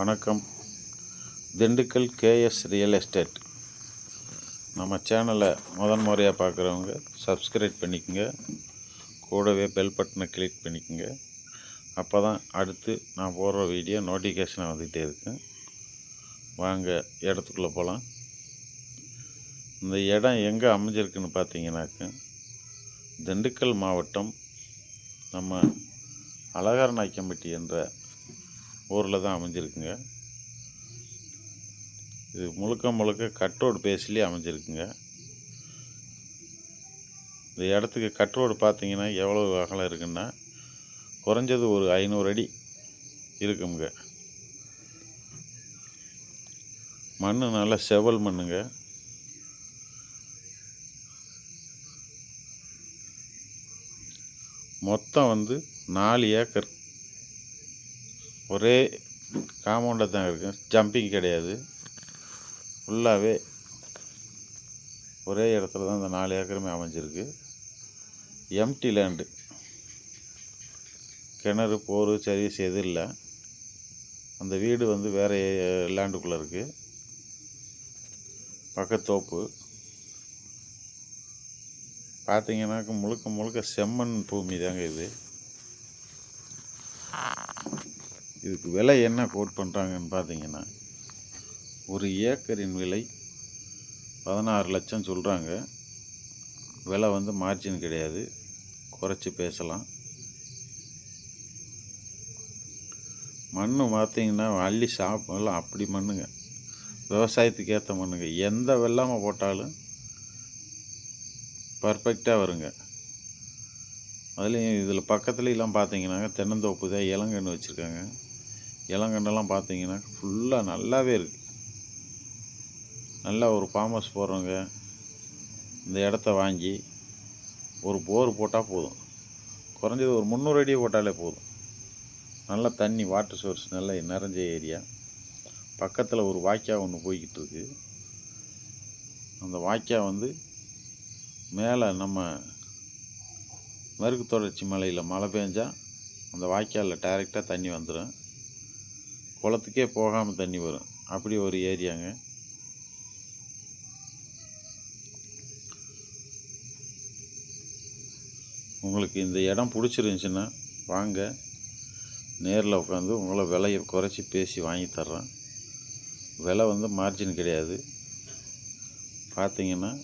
வணக்கம். Dindigul KS real estate. நம்ம சேனலை முதன் முறையாக பார்க்குறவங்க சப்ஸ்கிரைப் பண்ணிக்கோங்க. கூடவே பெல் பட்டனை கிளிக் பண்ணிக்கோங்க. அப்போ தான் அடுத்து நான் போடுற வீடியோ நோட்டிஃபிகேஷன் வந்துகிட்டே இருக்கும் வாங்க இடத்துக்குள்ளே போகலாம். இந்த இடம் எங்கே அமைஞ்சிருக்குன்னு பார்த்தீங்கன்னாக்க திண்டுக்கல் மாவட்டம் நம்ம அழகர் நாய்க்கம்பட்டி என்ற ஊரில் தான் அமைஞ்சிருக்குங்க. இது முழுக்க முழுக்க கட்ரோடு பேஸ்லேயே அமைஞ்சிருக்குங்க. இந்த இடத்துக்கு கட்ரோடு பார்த்தீங்கன்னா எவ்வளோ அகலம் இருக்குன்னா குறைஞ்சது ஒரு ஐநூறு அடி இருக்குங்க. மண் நல்லா செவல் மண்ணுங்க. மொத்தம் வந்து நாலு ஏக்கர் ஒரே காம்பவுண்டில் தான் இருக்குது ஜம்பிங் கிடையாது. ஃபுல்லாகவே ஒரே இடத்துல தான் இந்த நாலு ஏக்கருமே அமைஞ்சிருக்கு. எம்டி லேண்டு கிணறு போர் சர்வீஸ் எதுவும் இல்லை. அந்த வீடு வந்து வேறு லேண்டுக்குள்ளே இருக்குது பக்கத்தோப்பு பார்த்தீங்கன்னாக்க முழுக்க முழுக்க செம்மண் பூமி தாங்க இது. இதுக்கு விலை என்ன கோட் பண்ணுறாங்கன்னு பார்த்தீங்கன்னா ஒரு ஏக்கரின் விலை பதினாறு லட்சம் சொல்கிறாங்க விலை வந்து மார்ஜின் கிடையாது. குறைச்சி பேசலாம். மண் பார்த்தீங்கன்னா அள்ளி சாப்பிடலாம். அப்படி மண்ணுங்க. விவசாயத்துக்கு ஏற்ற மண்ணுங்க. எந்த வெள்ளாமல் போட்டாலும் பர்ஃபெக்டாக வருங்க. அதுலேயும் இதில் பக்கத்துலலாம் பார்த்தீங்கன்னாக்க தென்னந்தோப்பு தான் இளங்கன்று வச்சுருக்காங்க. இளங்கன்றெல்லாம் பார்த்தீங்கன்னா ஃபுல்லாக நல்லாவே இருக்குது நல்லா ஒரு ஃபார்மஸ் போடுறவங்க இந்த இடத்த வாங்கி ஒரு போர் போட்டால் போதும். குறைஞ்சது ஒரு முந்நூறு அடி போட்டாலே போதும். நல்ல தண்ணி வாட்டர் சோர்ஸ் நல்ல நிறைஞ்ச ஏரியா பக்கத்தில் ஒரு வாய்க்கா ஒன்று போய்கிட்டு இருக்கு. அந்த வாய்க்கா வந்து மேலே நம்ம மேற்கு தொடர்ச்சி மலையில் மழை பெஞ்சால் அந்த வாய்க்காலில் டைரெக்டாக தண்ணி வந்துடும் குளத்துக்கே போகாமல் தண்ணி வரும். அப்படி ஒரு ஏரியாங்க. உங்களுக்கு இந்த இடம் பிடிச்சிருந்துச்சின்னா வாங்க. நேரில் உட்காந்து உங்களை விலையை குறைச்சி பேசி வாங்கி தர்றேன். விலை வந்து மார்ஜின் கிடையாது. பார்த்தீங்கன்னா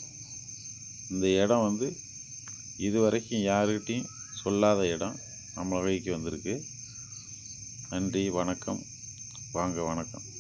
இந்த இடம் வந்து இது வரைக்கும் யாருக்கிட்டையும் சொல்லாத இடம். நம்ம வகைக்கு வந்திருக்கு. நன்றி வணக்கம். வாங்க வணக்கம்.